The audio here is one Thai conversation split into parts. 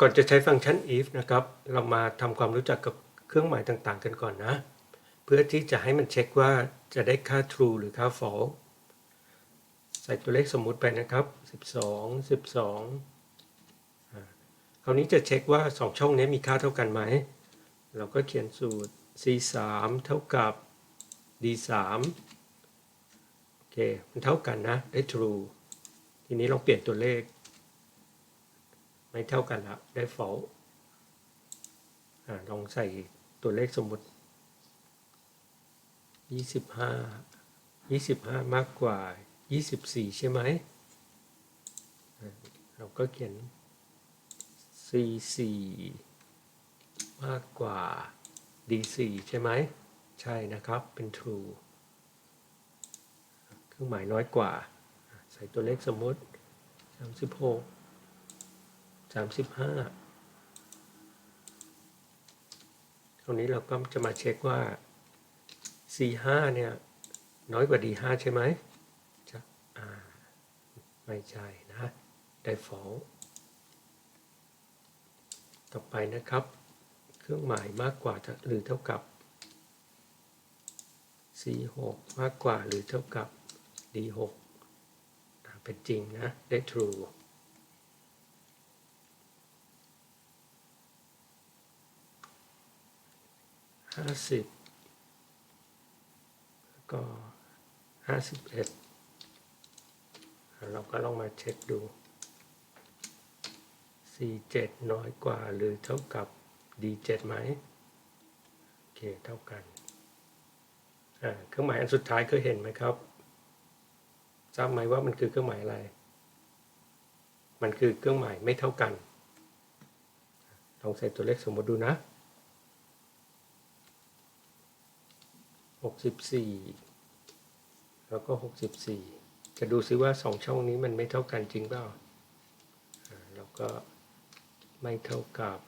ก่อนจะใช้ฟังก์ชัน if นะครับ เรามาทำความรู้จักกับเครื่องหมายต่างๆ กันก่อนนะ เพื่อที่จะให้มันเช็คว่าจะได้ค่า true หรือค่า false ใส่ตัวเลขสมมุติไปนะครับ 12 12คราวนี้จะเช็คว่า 2 ช่องนี้มีค่าเท่ากันไหม เราก็เขียนสูตร c 3เท่ากับ d 3โอเค มันเท่ากันนะ ได้ true ทีนี้ลองเปลี่ยนตัวเลข ไม่เท่ากันล้วได้ false อ่าลองใส่ตัวเลขสมมติ 25 25 มากกว่า 24 ใช่ไหม เราก็เขียน C4 มากกว่า D4 ใช่ไหม ใช่นะครับ เป็น true เครื่องหมายน้อยกว่า ใส่ตัวเลขสมมติ 36 35คราวนี้เราก็จะมาเช็คว่า C5 เนี่ย น้อยกว่า D5 ใช่ไหมจะอ่าไม่ใช่นะได้ false ต่อไปนะครับ เครื่องหมายมากกว่าหรือเท่ากับ C6 มากกว่าหรือเท่ากับ D6 เป็นจริงนะ ได้ true ห้าสิบแล้วก็ห้าสิบเอ็ดเราก็ลองมาเช็คดู C7 น้อยกว่าหรือเท่ากับ D7 ไหมโอเคเท่ากันเครื่องหมายอันสุดท้ายเคยเห็นไหมครับทราบไหมว่ามันคือเครื่องหมายอะไร มันคือเครื่องหมายไม่เท่ากัน ลองใส่ตัวเลขสมมติดูนะ 64แล้วก็64จะดูซิว่าสองช่องนี้มันไม่เท่ากันจริงเปล่าอ่าแล้วก็ไม่เท่ากับ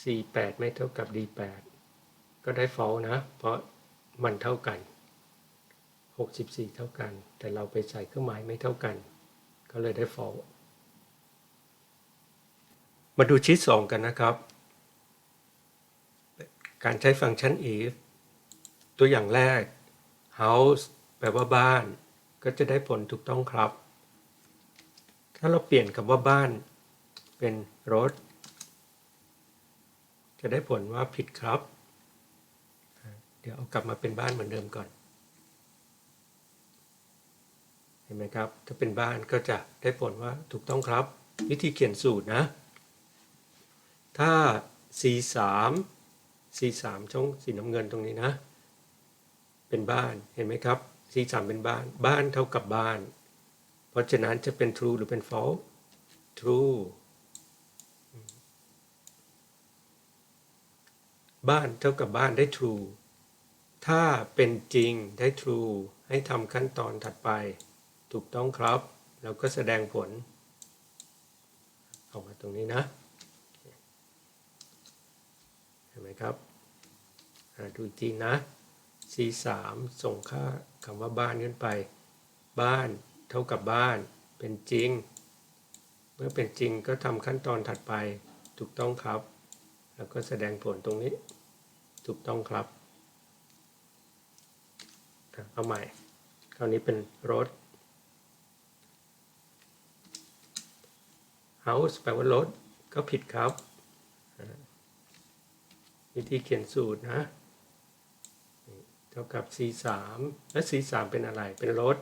C8 ไม่เท่ากับ D8 ก็ได้ false นะ เพราะมันเท่ากัน 64 เท่ากัน แต่เราไปใส่เครื่องหมายไม่เท่ากัน ก็เลยได้ false มาดูชีต2กันนะครับ การใช้ฟังก์ชัน if ตัวอย่างแรก house แปลว่าบ้าน ก็จะได้ผลถูกต้องครับ ถ้าเราเปลี่ยนคำว่าบ้าน เป็นรถ จะได้ผลว่าผิดครับ เดี๋ยวเอากลับมาเป็นบ้านเหมือนเดิมก่อน เห็นไหมครับ ถ้าเป็นบ้านก็จะได้ผลว่าถูกต้องครับ วิธีเขียนสูตรนะ ถ้า C 3 C 3 ช่องสีน้ำเงินตรงนี้นะ เป็นบ้านเห็นไหมครับ C 3 เป็นบ้าน บ้านเท่ากับบ้าน เพราะฉะนั้นจะเป็น true หรือเป็น false true บ้านเท่ากับบ้านได้ true ถ้าเป็นจริงได้ true ให้ทำขั้นตอนถัดไป ถูกต้องครับ แล้วก็แสดงผล ออกมาตรงนี้นะ เห็นไหมครับดูอีกทีนะ C 3 ส่งค่าคำว่าบ้านขึ้นไป บ้านเท่ากับบ้านเป็นจริง เมื่อเป็นจริงก็ทำขั้นตอนถัดไปถูกต้องครับ แล้วก็แสดงผลตรงนี้ ถูกต้องครับ เอาใหม่ คราวนี้เป็นรถ house แปลว่ารถก็ผิดครับ วิธีเขียนสูตรนะ เท่ากับ c 3 และ c 3 เป็นอะไร เป็นรถ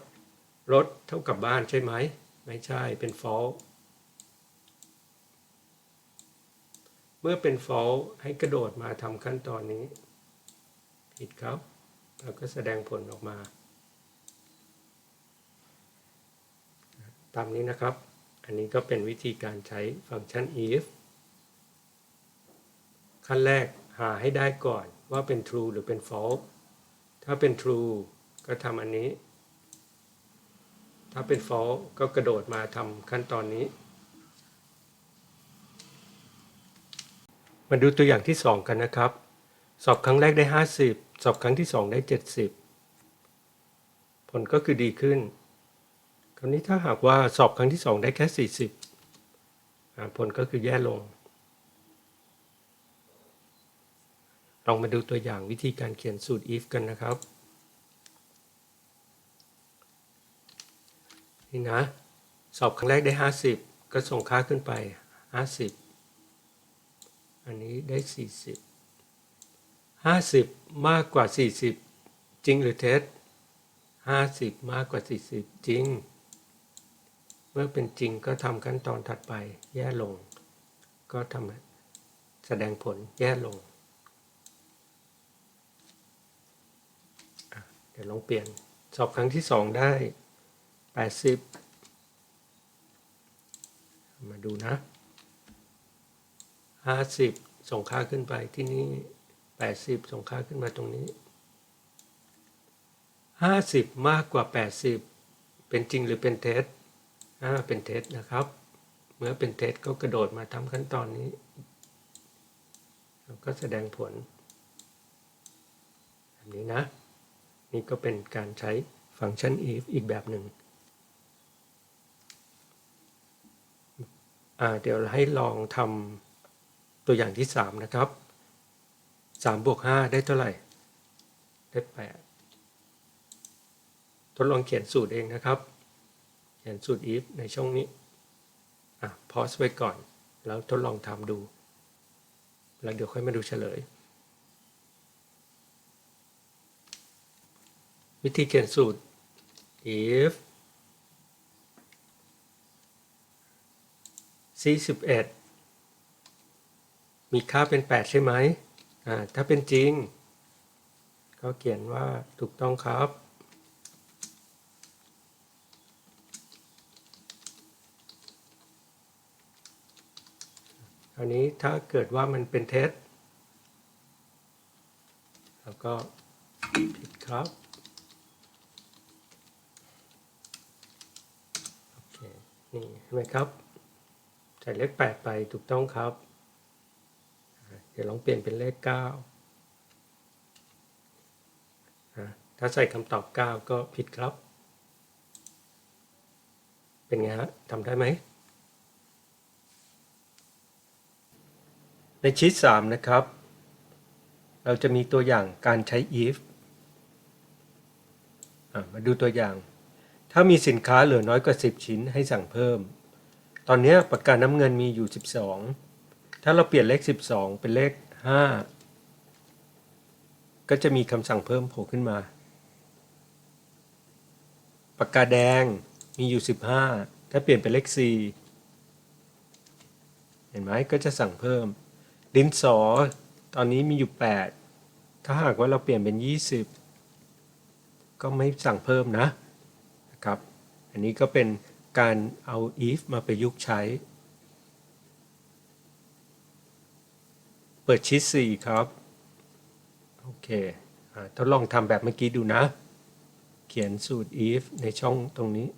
รถเท่ากับบ้านใช่ไหม ไม่ใช่ เป็น false เมื่อเป็น false ให้กระโดดมาทำขั้นตอนนี้ ผิดครับ แล้วก็แสดงผลออกมา ตามนี้นะครับ อันนี้ก็เป็นวิธีการใช้ฟังก์ชัน if ขั้นแรกหาให้ได้ก่อนว่าเป็น true หรือเป็น false ถ้าเป็น true ก็ทำอันนี้ ถ้าเป็น false ก็กระโดดมาทำขั้นตอนนี้ มาดูตัวอย่างที่ 2 กันนะครับ สอบครั้งแรกได้ 50 สอบครั้งที่ 2 ได้ 70 ผลก็คือดีขึ้น คราวนี้ถ้าหากว่าสอบครั้งที่ 2 ได้แค่ 40 ผลก็คือแย่ลง องมาดูตัวอย่างวิธีการเขียนสูตร if กันนะครับ นี่นะ สอบครั้งแรกได้ 50 ก็ส่งค่าขึ้นไป 50 อันนี้ได้ 40 50 มากกว่า 40 จริงหรือเท็จ50 มากกว่า 40 จริง เมื่อเป็นจริงก็ทำขั้นตอนถัดไป แย่ลง ก็ทำแสดงผลแย่ลงอะ เดี๋ยวลองเปลี่ยนสอบครั้งที่สองได้ 80 มาดูนะ 50 ส่งค่าขึ้นไปที่นี่ 80 ส่งค่าขึ้นมาตรงนี้ 50 มากกว่า 80 เป็นจริงหรือเป็นเท็จอ่าเป็นเท็จนะครับ เมื่อเป็นเท็จก็กระโดดมาทำขั้นตอนนี้ แล้วก็แสดงผลแบบนี้นะ นี่ก็เป็นการใช้ฟังก์ชัน if อีกแบบหนึ่งเดี๋ยวให้ลองทำตัวอย่างที่ 3 นะครับ3บวก5ได้เท่าไหร่ ได้8ทดลองเขียนสูตรเองนะครับ เขียนสูตร if ในช่องนี้อะพอสไว้ก่อน แล้วทดลองทำดู แล้วเดี๋ยวค่อยมาดูเฉลย วิธีเขียนสูตร if c11 มีค่าเป็น 8 ใช่ไหมอ่าถ้าเป็นจริง ก็เขียนว่าถูกต้องครับ คราวนี้ถ้าเกิดว่ามันเป็นเท็จแล้วก็ผิดครับ โอเค นี่เห็นไหมครับ ใส่เลข 8 ไปถูกต้องครับ เดี๋ยวลองเปลี่ยนเป็นเลข 9 ถ้าใส่คำตอบ 9 ก็ผิดครับ เป็นไงฮะทำได้ไหม ในชีต3นะครับ เราจะมีตัวอย่างการใช้ if มาดูตัวอย่าง ถ้ามีสินค้าเหลือน้อยกว่า 10 ชิ้นให้สั่งเพิ่ม ตอนนี้ปากกาน้ำเงินมีอยู่ 12 ถ้าเราเปลี่ยนเลข 12 เป็นเลข 5 ก็จะมีคำสั่งเพิ่มโผล่ขึ้นมา ปากกาแดงมีอยู่ 15 ถ้าเปลี่ยนเป็นเลข 4 เห็นไหมก็จะสั่งเพิ่ม ดินสอ ตอนนี้มีอยู่ 8 ถ้าหากว่าเราเปลี่ยนเป็น 20 ก็ไม่สั่งเพิ่มนะนะ ครับ อันนี้ก็เป็นการเอา if มาประยุกต์ใช้ เปิดชีต4ครับ โอเคอทดลองทำแบบเมื่อกี้ดูนะ เขียนสูตร if ในช่องตรงนี้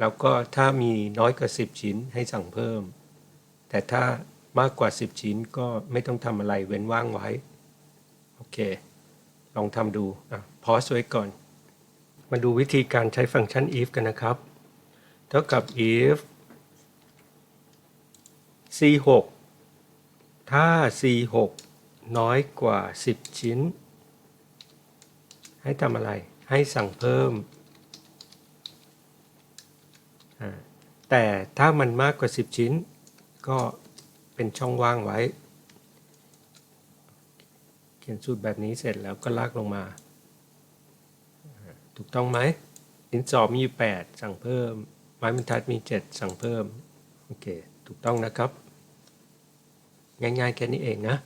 แล้วก็ถ้ามีน้อยกว่า 10 ชิ้นให้สั่งเพิ่ม แต่ถ้ามากกว่า 10 ชิ้นก็ไม่ต้องทำอะไรเว้นว่างไว้ โอเค ลองทำดูอะพอสไว้ก่อน มาดูวิธีการใช้ฟังก์ชัน if กันนะครับ เท่ากับ if c6 ถ้า c6 น้อยกว่า 10 ชิ้น ให้ทำอะไร ให้สั่งเพิ่ม แต่ถ้ามันมากกว่า 10 ชิ้น ก็เป็นช่องว่างไว้ เขียนสูตรแบบนี้เสร็จแล้วก็ลากลงมา ถูกต้องไหมดินสอมีอยู่8สั่งเพิ่ม ไม้บรรทัดมี 7 สั่งเพิ่ม โอเค ถูกต้องนะครับ ง่ายๆแค่นี้เองนะ